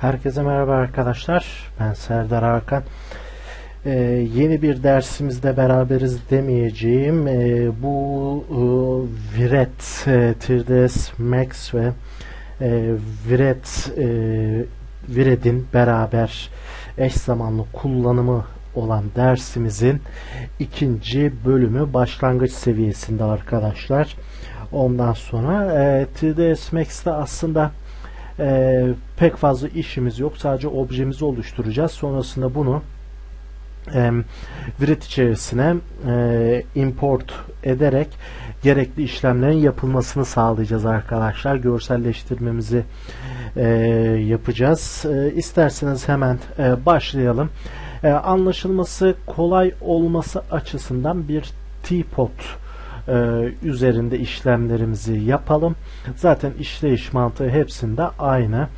Herkese merhaba arkadaşlar. Ben Serdar Hakan. Ee, yeni bir dersimizde beraberiz demeyeceğim. Ee, bu e, Viret, e, 3ds Max ve e, Viret e, Viret'in beraber eş zamanlı kullanımı olan dersimizin ikinci bölümü başlangıç seviyesinde arkadaşlar. Ondan sonra e, 3ds Max'te aslında e, pek fazla işimiz yok. Sadece objemizi oluşturacağız. Sonrasında bunu e, Viret içerisine e, import ederek gerekli işlemlerin yapılmasını sağlayacağız arkadaşlar. Görselleştirmemizi e, yapacağız. E, isterseniz hemen e, başlayalım. E, anlaşılması kolay olması açısından bir teapot üzerinde işlemlerimizi yapalım. Zaten işleyiş mantığı hepsinde aynı.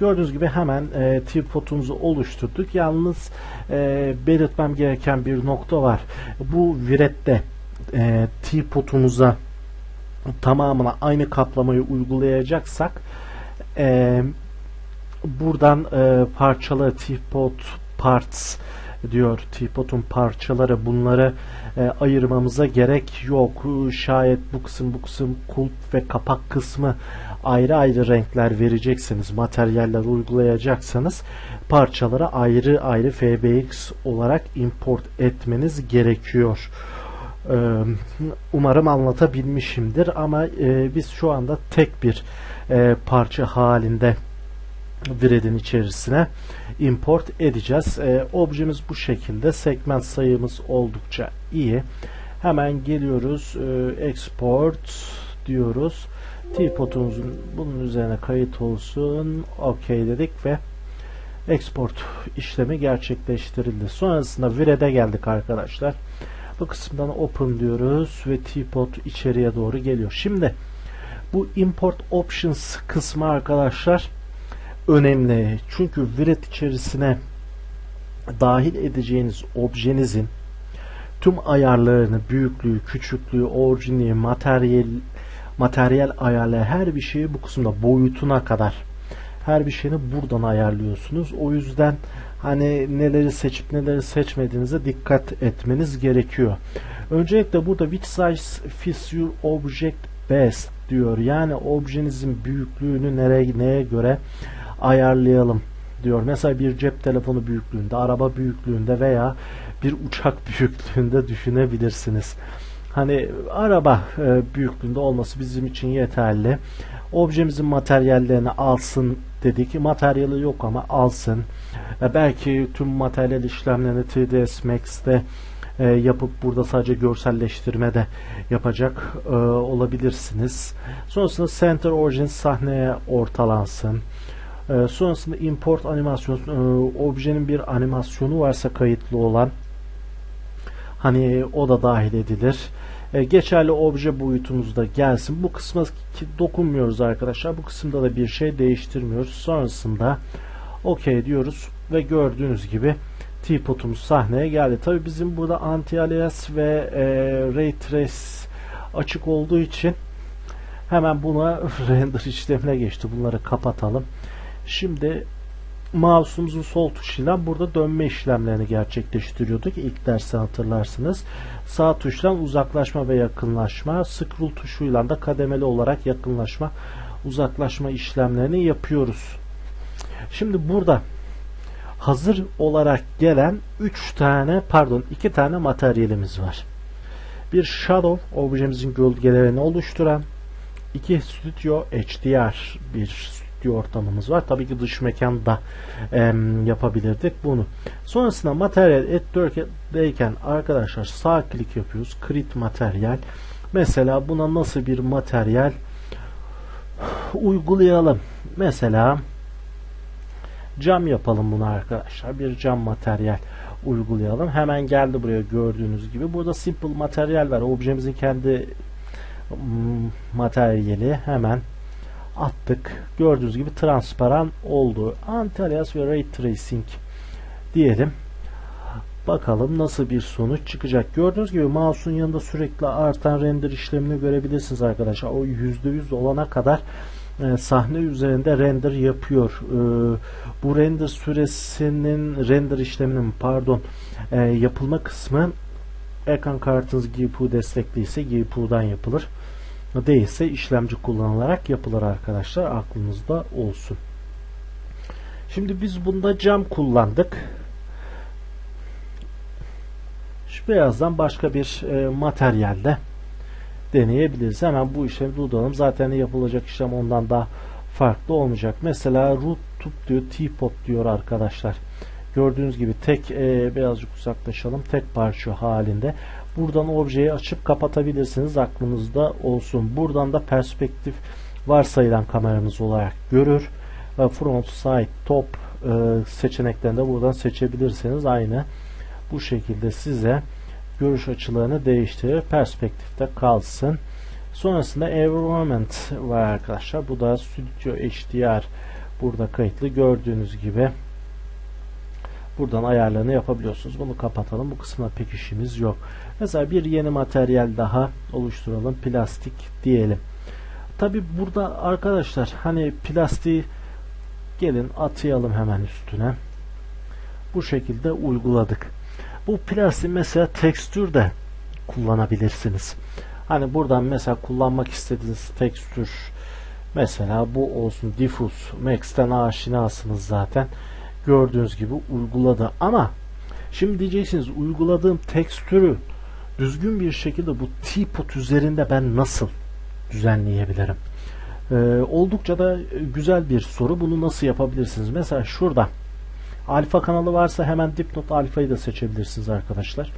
Gördüğünüz gibi hemen e, tripodumuzu oluşturduk. Yalnız e, belirtmem gereken bir nokta var. Bu virette e, tripodumuza tamamına aynı kaplamayı uygulayacaksak e, buradan e, parçalı tripod parts diyor tripodun parçaları bunları e, ayırmamıza gerek yok. Şayet bu kısım bu kısım kulp ve kapak kısmı ayrı ayrı renkler vereceksiniz, materyaller uygulayacaksanız parçalara ayrı ayrı FBX olarak import etmeniz gerekiyor. E, umarım anlatabilmişimdir ama e, biz şu anda tek bir e, parça halinde Vired'in içerisine import edeceğiz. E, objemiz bu şekilde. Segment sayımız oldukça iyi. Hemen geliyoruz. E, export diyoruz. Teapot'umuzun bunun üzerine kayıt olsun. OK dedik ve export işlemi gerçekleştirildi. Sonrasında Vired'e geldik arkadaşlar. Bu kısımdan open diyoruz ve teapot içeriye doğru geliyor. Şimdi bu import options kısmı arkadaşlar önemli. Çünkü Viret içerisine dahil edeceğiniz objenizin tüm ayarlarını, büyüklüğü, küçüklüğü, orijini, materyal, materyal ayarları her bir şeyi bu kısımda boyutuna kadar her bir şeyini buradan ayarlıyorsunuz. O yüzden hani neleri seçip neleri seçmediğinize dikkat etmeniz gerekiyor. Öncelikle burada which size fits your object best diyor. Yani objenizin büyüklüğünü nereye neye göre ayarlayalım diyor. Mesela bir cep telefonu büyüklüğünde, araba büyüklüğünde veya bir uçak büyüklüğünde düşünebilirsiniz. Hani araba e, büyüklüğünde olması bizim için yeterli. Objemizin materyallerini alsın dedik. Materyali yok ama alsın. E, belki tüm materyal işlemlerini 3ds Max'te e, yapıp burada sadece görselleştirme de yapacak olabilirsiniz. Sonrasında Center Origin sahneye ortalansın. E, sonrasında import animasyon e, objenin bir animasyonu varsa kayıtlı olan hani o da dahil edilir. E, geçerli obje boyutumuzda gelsin. Bu kısma dokunmuyoruz arkadaşlar. Bu kısımda da bir şey değiştirmiyoruz. Sonrasında OK diyoruz ve gördüğünüz gibi teapot'umuz sahneye geldi. Tabi bizim burada anti-alias ve e, ray trace açık olduğu için hemen buna render işlemine geçti. Bunları kapatalım. Şimdi mouse'umuzun sol tuşuyla burada dönme işlemlerini gerçekleştiriyorduk. İlk dersi hatırlarsınız. Sağ tuşla uzaklaşma ve yakınlaşma, scroll tuşuyla da kademeli olarak yakınlaşma, uzaklaşma işlemlerini yapıyoruz. Şimdi burada hazır olarak gelen 3 tane pardon 2 tane materyalimiz var. Bir shadow objemizin gölgelerini oluşturan, iki Studio HDR bir stüdyo ortamımız var. Tabii ki dış mekanda e, yapabilirdik bunu. Sonrasında materyal editör'deyken arkadaşlar sağ klik yapıyoruz. Create materyal. Mesela buna nasıl bir materyal uygulayalım. Mesela cam yapalım bunu arkadaşlar. Bir cam materyal uygulayalım. Hemen geldi buraya gördüğünüz gibi. Burada simple materyal var. Objemizin kendi materyali hemen attık. Gördüğünüz gibi transparan oldu. Anti-alias ve Ray Tracing diyelim. Bakalım nasıl bir sonuç çıkacak. Gördüğünüz gibi mouse'un yanında sürekli artan render işlemini görebilirsiniz arkadaşlar. O %100 olana kadar e, sahne üzerinde render yapıyor. E, bu render süresinin render işleminin pardon e, yapılma kısmı ekran kartınız GPU destekliyse GPU'dan yapılır. Değilse işlemci kullanılarak yapılır arkadaşlar. Aklınızda olsun. Şimdi biz bunda cam kullandık. Şu birazdan başka bir e, materyalde deneyebiliriz. Hemen bu işlemi durduralım. Zaten yapılacak işlem ondan daha farklı olmayacak. Mesela root tube diyor, teapot diyor arkadaşlar. Gördüğünüz gibi tek e, birazcık uzaklaşalım. Tek parça halinde. Buradan objeyi açıp kapatabilirsiniz. Aklınızda olsun. Buradan da perspektif varsayılan kameramız olarak görür. E, front, side, top e, seçeneklerini de buradan seçebilirsiniz. Aynı bu şekilde size görüş açılarını değiştirir. Perspektifte kalsın. Sonrasında environment var arkadaşlar. Bu da Studio HDR burada kayıtlı. Gördüğünüz gibi buradan ayarlarını yapabiliyorsunuz. Bunu kapatalım. Bu kısmına pek işimiz yok. Mesela bir yeni materyal daha oluşturalım. Plastik diyelim. Tabi burada arkadaşlar hani plastiği gelin atayalım hemen üstüne. Bu şekilde uyguladık. Bu plastik mesela tekstür de kullanabilirsiniz. Hani buradan mesela kullanmak istediğiniz tekstür mesela bu olsun diffuse max'ten aşinasınız zaten gördüğünüz gibi uyguladı ama şimdi diyeceksiniz uyguladığım tekstürü düzgün bir şekilde bu teapot üzerinde ben nasıl düzenleyebilirim? Ee, oldukça da güzel bir soru. Bunu nasıl yapabilirsiniz? Mesela şurada alfa kanalı varsa hemen dipnot alfayı da seçebilirsiniz arkadaşlar.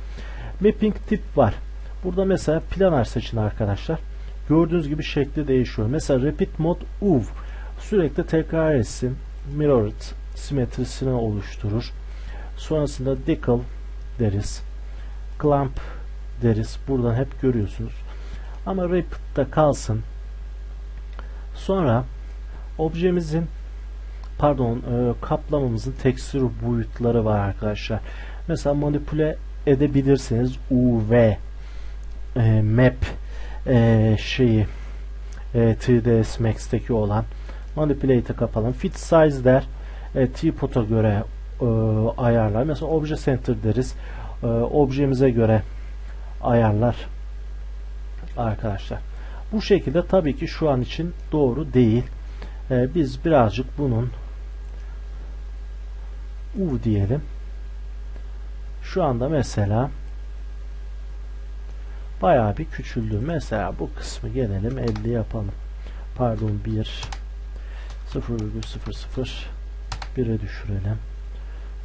Mapping tip var. Burada mesela planar seçin arkadaşlar. Gördüğünüz gibi şekli değişiyor. Mesela repeat mode UV sürekli tekrar etsin. Mirrored simetrisini oluşturur. Sonrasında decal deriz. Clamp deriz. Buradan hep görüyorsunuz. Ama repeat'ta kalsın. Sonra objemizin pardon e, kaplamamızın tekstür boyutları var arkadaşlar. Mesela manipüle edebilirsiniz. UV e, map e, şeyi e, 3ds Max'teki olan manipulate'e kapalım. Fit size der. E, T-pot'a göre e, ayarlar. Mesela obje center deriz. E, objemize göre ayarlar arkadaşlar. Bu şekilde tabii ki şu an için doğru değil. E, biz birazcık bunun U diyelim. Şu anda mesela bayağı bir küçüldü. Mesela bu kısmı gelelim 50 yapalım. Pardon 1 0,00 1'e düşürelim.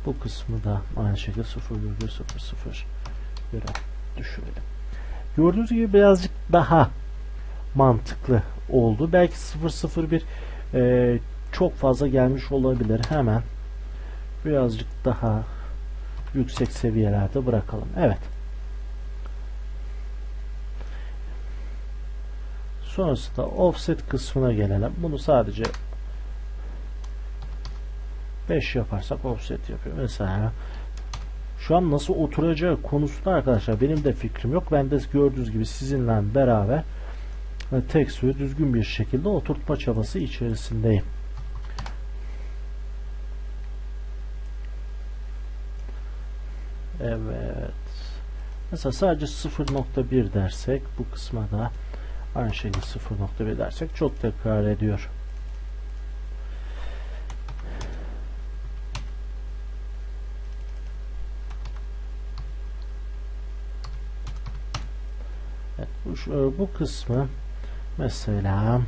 Bu kısmı da aynı şekilde 0,00 1'e düşürelim. Gördüğünüz gibi birazcık daha mantıklı oldu. Belki 001 e, çok fazla gelmiş olabilir. Hemen birazcık daha yüksek seviyelerde bırakalım. Evet. Sonrasında offset kısmına gelelim. Bunu sadece 5 yaparsak offset yapıyor. Mesela şu an nasıl oturacağı konusunda arkadaşlar benim de fikrim yok. Ben de gördüğünüz gibi sizinle beraber e, tekstürü düzgün bir şekilde oturtma çabası içerisindeyim. Evet. Mesela sadece 0.1 dersek bu kısma da aynı şekilde 0.1 dersek çok tekrar ediyor. Evet, bu, bu kısmı mesela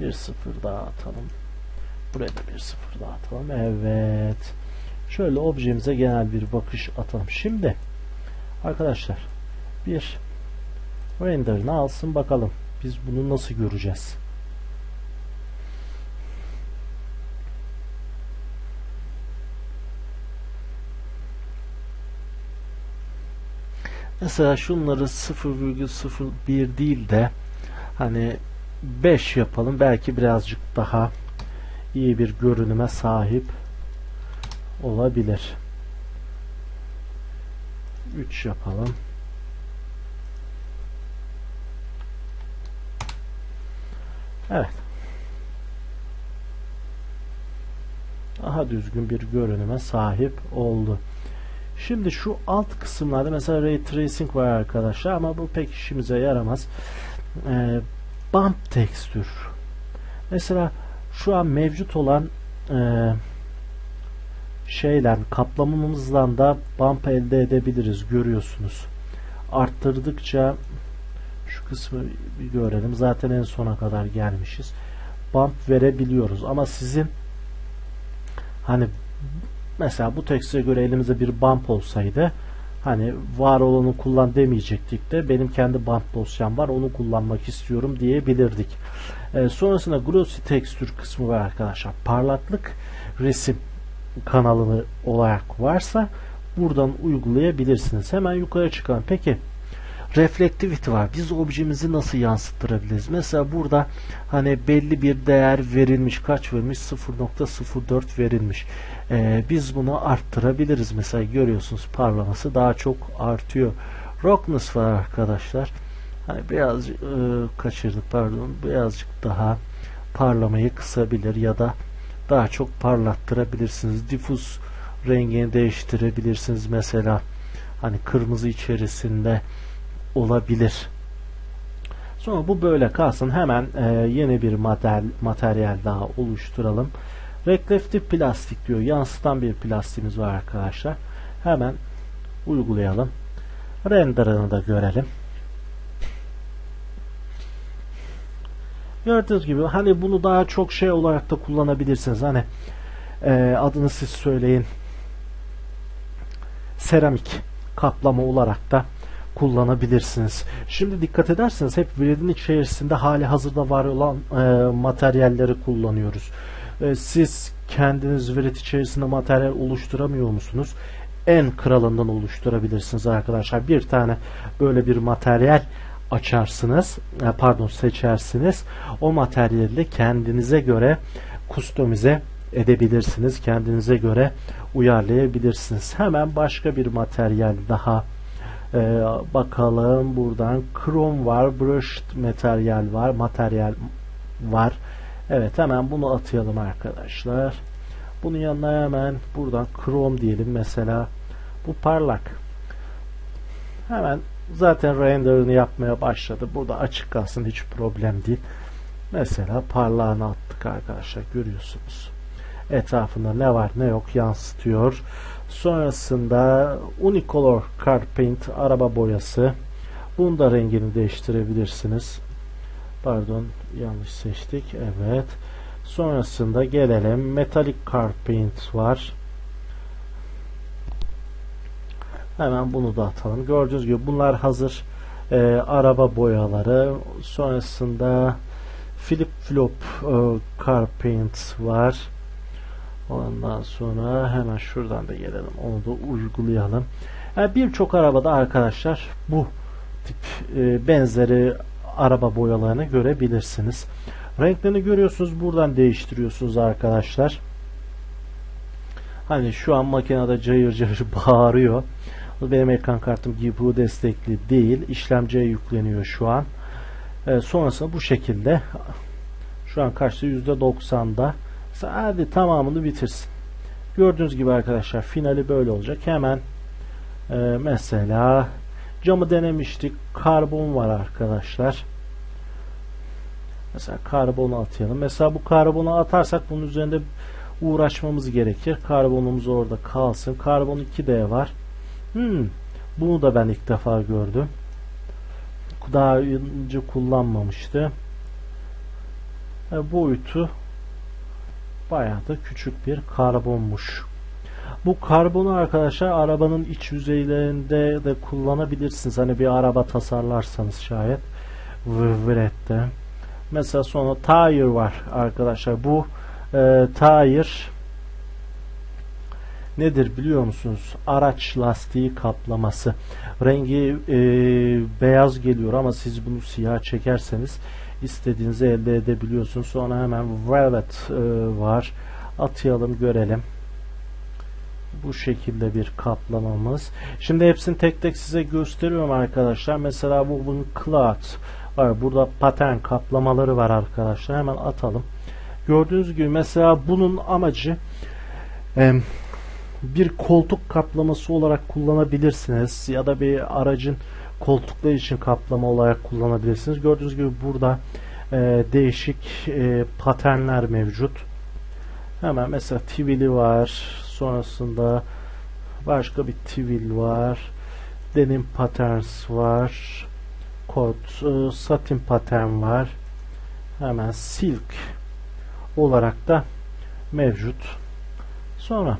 bir sıfır daha atalım. Buraya da bir sıfır daha atalım. Evet. Şöyle objemize genel bir bakış atalım. Şimdi arkadaşlar bir render'ını alsın bakalım. Biz bunu nasıl göreceğiz? Mesela şunları 0,01 değil de hani 5 yapalım. Belki birazcık daha iyi bir görünüme sahip olabilir. 3 yapalım. Evet. Daha düzgün bir görünüme sahip oldu. Şimdi şu alt kısımlarda mesela Ray Tracing var arkadaşlar ama bu pek işimize yaramaz. Ee, bump tekstür. Mesela şu an mevcut olan e, şeyle kaplamamızdan da bump elde edebiliriz görüyorsunuz. Arttırdıkça şu kısmı bir görelim. Zaten en sona kadar gelmişiz. Bump verebiliyoruz ama sizin hani mesela bu tekste göre elimizde bir bump olsaydı hani var olanı kullan demeyecektik de benim kendi bump dosyam var onu kullanmak istiyorum diyebilirdik. E, sonrasında glossy texture kısmı var arkadaşlar. Parlaklık resim kanalını olarak varsa buradan uygulayabilirsiniz. Hemen yukarı çıkalım. Peki reflektivite var. Biz objemizi nasıl yansıttırabiliriz? Mesela burada hani belli bir değer verilmiş. Kaç verilmiş? 0.04 verilmiş. Ee, biz bunu arttırabiliriz. Mesela görüyorsunuz parlaması daha çok artıyor. Rockness var arkadaşlar. Hani biraz e, kaçırdık pardon. Birazcık daha parlamayı kısabilir ya da daha çok parlattırabilirsiniz. Difuz rengini değiştirebilirsiniz. Mesela hani kırmızı içerisinde olabilir. Sonra bu böyle kalsın. Hemen e, yeni bir materyal, materyal daha oluşturalım. Reflektif plastik diyor. Yansıtan bir plastiğimiz var arkadaşlar. Hemen uygulayalım. Render'ını da görelim. Gördüğünüz gibi hani bunu daha çok şey olarak da kullanabilirsiniz. Hani e, adını siz söyleyin. Seramik kaplama olarak da kullanabilirsiniz. Şimdi dikkat ederseniz hep Vred'in içerisinde hali hazırda var olan e, materyalleri kullanıyoruz. E, siz kendiniz Vred içerisinde materyal oluşturamıyor musunuz? En kralından oluşturabilirsiniz arkadaşlar. Bir tane böyle bir materyal açarsınız, e, pardon seçersiniz. O materyali kendinize göre kustomize edebilirsiniz. Kendinize göre uyarlayabilirsiniz. Hemen başka bir materyal daha ee, bakalım buradan krom var, brushed materyal var, materyal var. Evet hemen bunu atayalım arkadaşlar. Bunun yanına hemen buradan krom diyelim mesela. Bu parlak. Hemen zaten renderını yapmaya başladı. Burada açık kalsın hiç problem değil. Mesela parlağını attık arkadaşlar görüyorsunuz. Etrafında ne var ne yok yansıtıyor. Sonrasında Unicolor Car Paint araba boyası. Bunun da rengini değiştirebilirsiniz. Pardon yanlış seçtik. Evet. Sonrasında gelelim. Metallic Car Paint var. Hemen bunu da atalım. Gördüğünüz gibi bunlar hazır e, araba boyaları. Sonrasında Flip Flop e, Car Paint var. Ondan sonra hemen şuradan da gelelim. Onu da uygulayalım. Yani Birçok arabada arkadaşlar bu tip e, benzeri araba boyalarını görebilirsiniz. Renklerini görüyorsunuz. Buradan değiştiriyorsunuz arkadaşlar. Hani şu an makinede cayır cayır bağırıyor. Benim ekran kartım GPU destekli değil. İşlemciye yükleniyor şu an. E, sonrasında bu şekilde şu an kaçta? %90'da Hadi tamamını bitirsin. Gördüğünüz gibi arkadaşlar finali böyle olacak. Hemen e, mesela camı denemiştik. Karbon var arkadaşlar. Mesela karbonu atayalım. Mesela bu karbonu atarsak bunun üzerinde uğraşmamız gerekir. Karbonumuz orada kalsın. Karbon 2D var. Hmm, bunu da ben ilk defa gördüm. Daha önce kullanmamıştı. E, boyutu bayağı da küçük bir karbonmuş. Bu karbonu arkadaşlar arabanın iç yüzeylerinde de kullanabilirsiniz. Hani bir araba tasarlarsanız şayet Vivret'te. Mesela sonra tire var arkadaşlar. Bu e, tire nedir biliyor musunuz? Araç lastiği kaplaması. Rengi e, beyaz geliyor ama siz bunu siyah çekerseniz istediğinizi elde edebiliyorsunuz. Sonra hemen Velvet e, var. Atayalım görelim. Bu şekilde bir kaplamamız. Şimdi hepsini tek tek size gösteriyorum arkadaşlar. Mesela bu bunun cloth var. Burada patern kaplamaları var arkadaşlar. Hemen atalım. Gördüğünüz gibi mesela bunun amacı Em, bir koltuk kaplaması olarak kullanabilirsiniz ya da bir aracın koltukları için kaplama olarak kullanabilirsiniz. Gördüğünüz gibi burada e, değişik e, paternler mevcut. Hemen mesela tivili var. Sonrasında başka bir tivil var. Denim patterns var. Kot, e, satin pattern var. Hemen silk olarak da mevcut. Sonra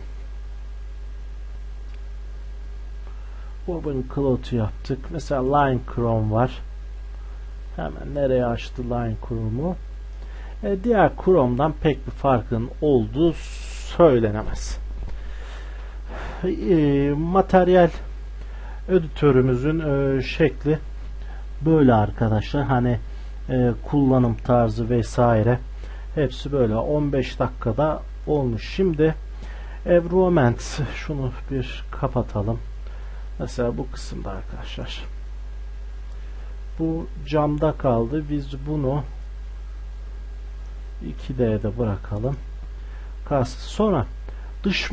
Woven cloth yaptık. Mesela line chrome var. Hemen nereye açtı line chrome'u? E, diğer chrome'dan pek bir farkın olduğu söylenemez. E, materyal editörümüzün e, şekli böyle arkadaşlar. Hani e, kullanım tarzı vesaire hepsi böyle 15 dakikada olmuş. Şimdi Environment şunu bir kapatalım. Mesela bu kısımda arkadaşlar. Bu camda kaldı. Biz bunu 2D'de bırakalım. Kalsın. Sonra dış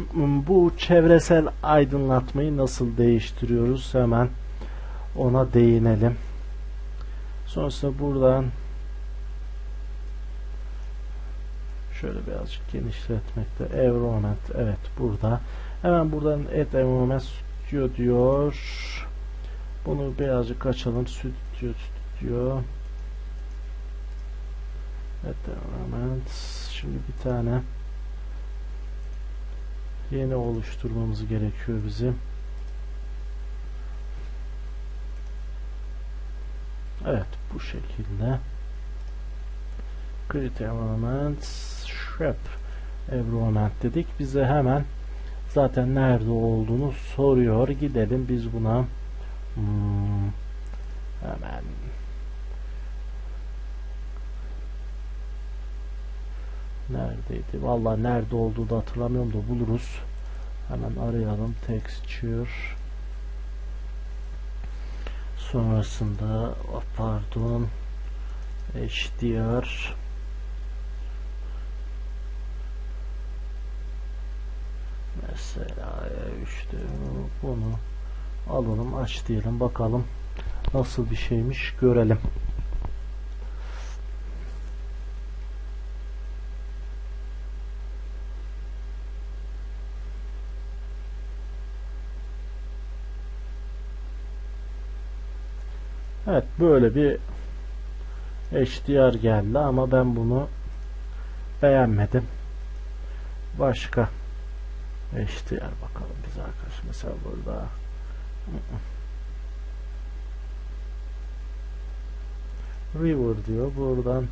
bu çevresel aydınlatmayı nasıl değiştiriyoruz? Hemen ona değinelim. Sonrasında buradan şöyle birazcık genişletmekte. Environment evet burada. Hemen buradan Add Environment Studio diyor. Bunu birazcık açalım. Studio Studio. Evet Environment. Şimdi bir tane yeni oluşturmamız gerekiyor bizim. Evet bu şekilde. Create Environment Shrap Environment dedik. Bize hemen zaten nerede olduğunu soruyor. Gidelim biz buna hmm, hemen neredeydi? Vallahi nerede olduğu da hatırlamıyorum da buluruz. Hemen arayalım. Texture sonrasında oh, pardon HDR mesela işte bunu alalım aç diyelim bakalım nasıl bir şeymiş görelim Evet böyle bir HDR geldi ama ben bunu beğenmedim. Başka HDR bakalım biz arkadaş. Mesela burada River diyor. Buradan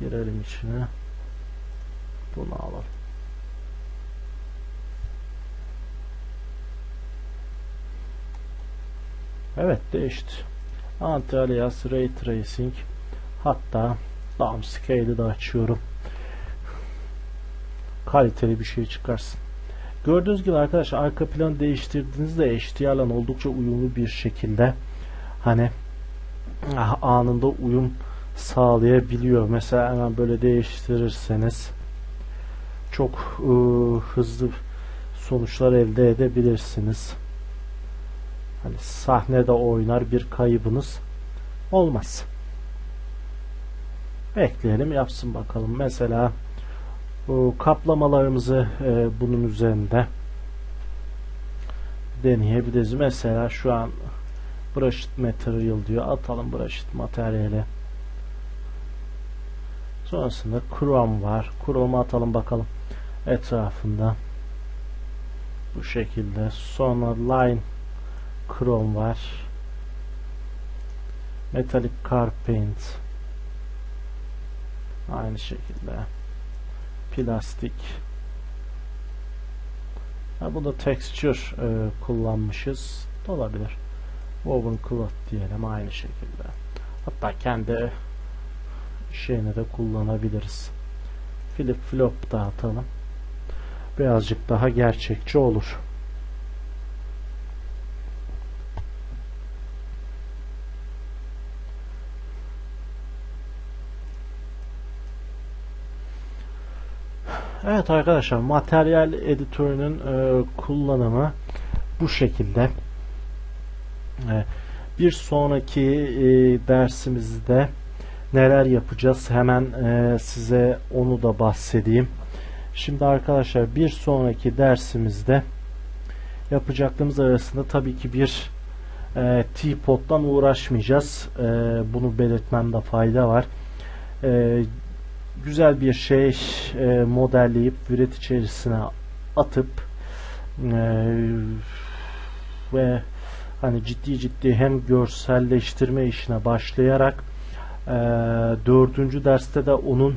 girelim içine. Bunu alalım. Evet değişti. Anti-alias Ray Tracing hatta Downscale'i de açıyorum. Kaliteli bir şey çıkarsın. Gördüğünüz gibi arkadaşlar arka plan değiştirdiğinizde HDR'la oldukça uyumlu bir şekilde hani ah, anında uyum sağlayabiliyor. Mesela hemen böyle değiştirirseniz çok ıı, hızlı sonuçlar elde edebilirsiniz. Hani sahnede oynar bir kaybınız olmaz. Bekleyelim yapsın bakalım. Mesela kaplamalarımızı e, bunun üzerinde deneyebiliriz. Mesela şu an brushed material diyor. Atalım brushed materyali. Sonrasında chrome var. Chrome'u atalım bakalım etrafında. Bu şekilde. Sonra line Chrome var. Metallic Car Paint aynı şekilde plastik. Ha, bu da texture e, kullanmışız. Olabilir. Woven cloth diyelim aynı şekilde. Hatta kendi şeyini de kullanabiliriz. Flip flop dağıtalım birazcık daha gerçekçi olur Evet arkadaşlar materyal editörünün e, kullanımı bu şekilde. E, bir sonraki e, dersimizde neler yapacağız hemen e, size onu da bahsedeyim. Şimdi arkadaşlar bir sonraki dersimizde yapacaklarımız arasında tabii ki bir e, T-Pod'dan uğraşmayacağız. E, bunu belirtmemde fayda var. E, güzel bir şey e, modelleyip üret içerisine atıp e, ve hani ciddi ciddi hem görselleştirme işine başlayarak e, dördüncü derste de onun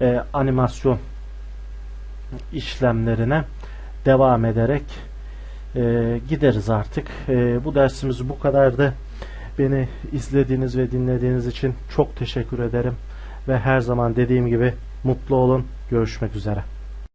e, animasyon işlemlerine devam ederek e, gideriz artık. E, bu dersimiz bu kadardı. Beni izlediğiniz ve dinlediğiniz için çok teşekkür ederim. Ve her zaman dediğim gibi mutlu olun. Görüşmek üzere.